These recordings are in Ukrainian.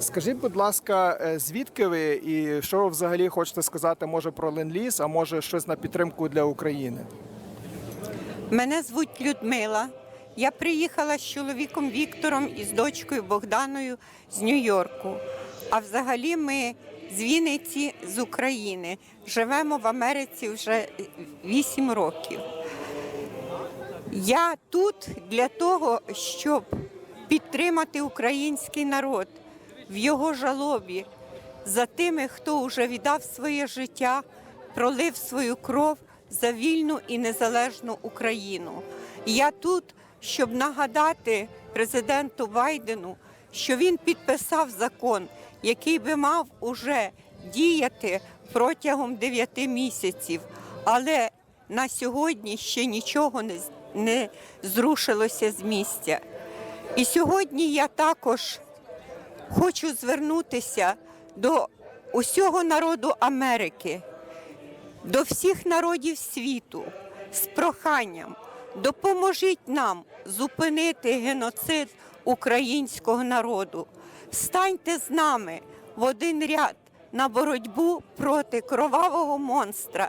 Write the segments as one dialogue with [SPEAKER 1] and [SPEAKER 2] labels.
[SPEAKER 1] Скажіть, будь ласка, е, звідки ви і що ви взагалі хочете сказати, може про ленд-ліз, а може щось на підтримку для України?
[SPEAKER 2] Мене звуть Людмила. Я приїхала з чоловіком Віктором і з дочкою Богданою з Нью-Йорку. А взагалі ми з Вінниці з України. Живемо в Америці вже 8 років. Я тут для того, щоб підтримати український народ в його жалобі за тими, хто вже віддав своє життя, пролив свою кров за вільну і незалежну Україну. Я тут, щоб нагадати президенту Байдену, що він підписав закон, який би мав уже діяти протягом 9 місяців, але на сьогодні ще нічого не, зрушилося з місця. І сьогодні я також хочу звернутися до усього народу Америки, до всіх народів світу з проханням. Допоможіть нам зупинити геноцид українського народу. Станьте з нами в один ряд на боротьбу проти кровавого монстра.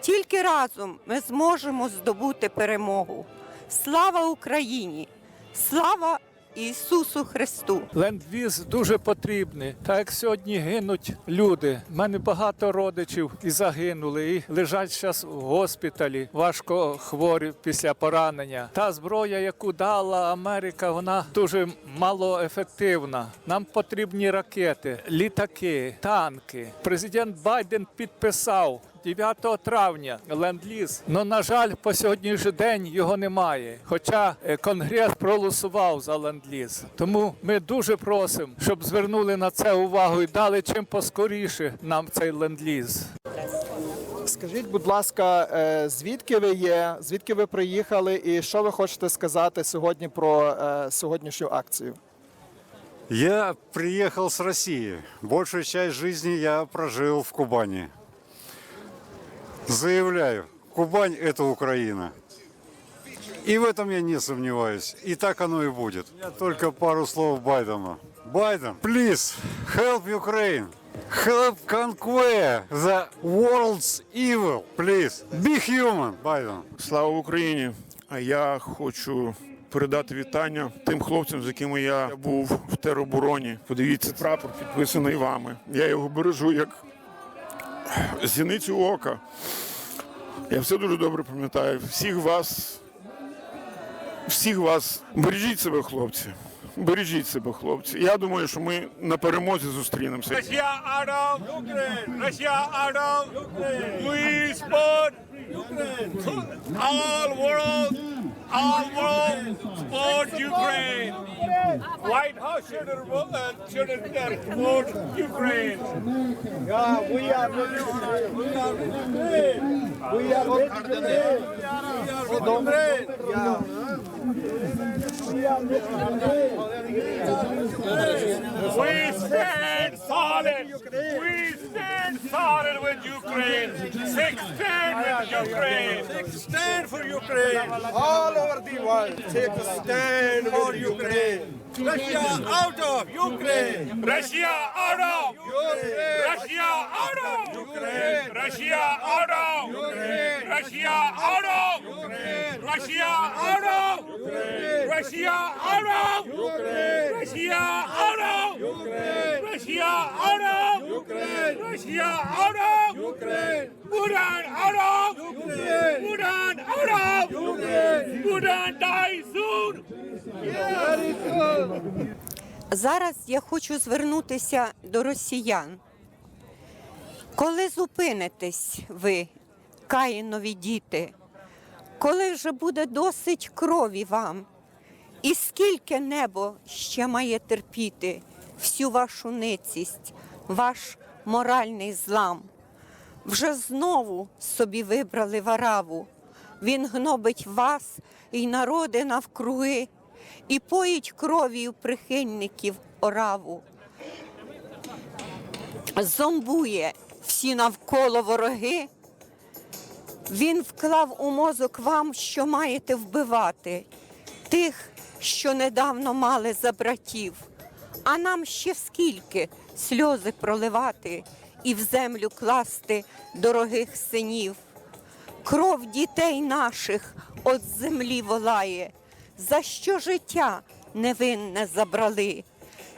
[SPEAKER 2] Тільки разом ми зможемо здобути перемогу. Слава Україні! Слава Ісусу Христу!
[SPEAKER 3] Ленд-віз дуже потрібний. Так як сьогодні гинуть люди. У мене багато родичів і загинули, і лежать зараз в госпіталі, важко хворі після поранення. Та зброя, яку дала Америка, вона дуже малоефективна. Нам потрібні ракети, літаки, танки. Президент Байден підписав. 9 травня ленд-ліз. Ну, на жаль, по сьогоднішній день його немає. Хоча е, Конгрес проголосував за ленд-ліз. Тому ми дуже просимо, щоб звернули на це увагу і дали чим поскоріше нам цей ленд-ліз.
[SPEAKER 1] Скажіть, будь ласка, е, звідки ви є, звідки ви приїхали, і що ви хочете сказати сьогодні про е, сьогоднішню акцію?
[SPEAKER 4] Я приехал с России. Большую часть жизни я прожил в Кубани. Заявляю, Кубань – это Украина. И в этом я не сомневаюсь. И так оно и будет. Я только пару слов Байдену. Байден, please, help Ukraine. Help conquer the world's evil. Please, be human, Байден.
[SPEAKER 5] Слава Україні! А я хочу передати вітання тим хлопцям, з якими я був в теробороні. Подивіться, прапор підписаний вами. Я його бережу як зіницю ока. Я все дуже добре пам'ятаю. Всіх вас, всіх вас, бережіть себе, хлопці. Бережіть себе, хлопці. Я думаю, що ми на перемозі зустрінемося.
[SPEAKER 6] Of Ukraine. Russia out. We Ukraine. All world, all world support Ukraine. White House should have uh, should have support Ukraine. Yeah, we are ready. We are ready. We are ready. We are ready. Yeah. We stand solid. We stand solid with Ukraine. Six stand with Ukraine. Six stand for Ukraine. All over the world, take a stand for Ukraine. Russia out of Ukraine. Russia out of Ukraine. Russia out of Ukraine. Russia out of Ukraine. Russia out of Ukraine. Russia out of Ukraine. Russia out of Ukraine. Russia out of Ukraine. Russia out of Ukraine. Russia out of Ukraine. Bhutan out of Ukraine. Bhutan out of Ukraine. Bhutan die soon. Very good.
[SPEAKER 2] Зараз я хочу звернутися до росіян. Коли зупинитесь ви, каїнові діти, коли вже буде досить крові вам, і скільки небо ще має терпіти всю вашу ницість, ваш моральний злам? Вже знову собі вибрали вараву. Він гнобить вас і народи навкруги, і поїть кров'ю прихильників ораву. Зомбує всі навколо вороги. Він вклав у мозок вам, що маєте вбивати тих, що недавно мали за братів. А нам ще скільки сльози проливати і в землю класти дорогих синів. Кров дітей наших от землі волає, за що життя невинне забрали,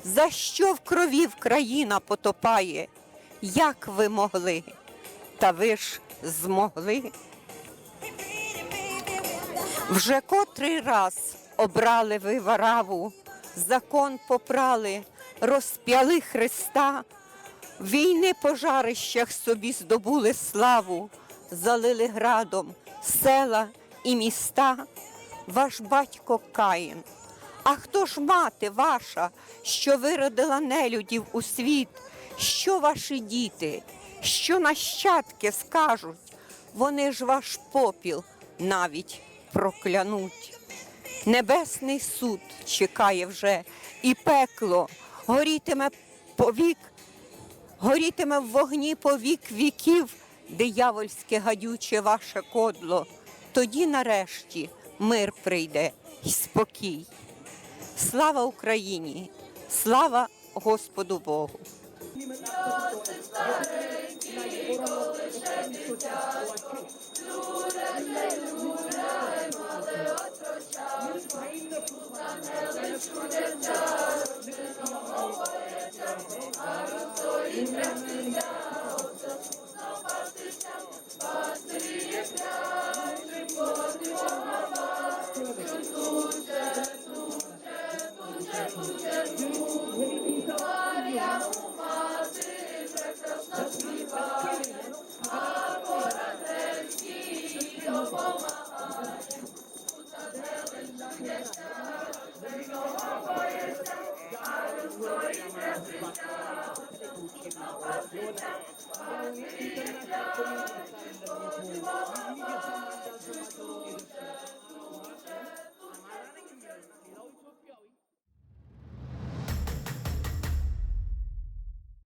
[SPEAKER 2] за що в крові країна потопає, як ви могли, та ви ж змогли. Вже котрий раз обрали ви вараву, закон попрали, розп'яли Христа, війни пожарищах собі здобули славу, залили градом села і міста. Ваш батько Каїн. А хто ж мати ваша, що виродила нелюдів у світ? Що ваші діти, що нащадки скажуть? Вони ж ваш попіл навіть проклянуть. Небесний суд чекає вже, і пекло горітиме повік, горітиме в вогні повік віків, диявольське гадюче ваше кодло. Тоді, нарешті, мир прийде і спокій. Слава Україні, слава Господу Богу. Мільйони Thank you. Thank you.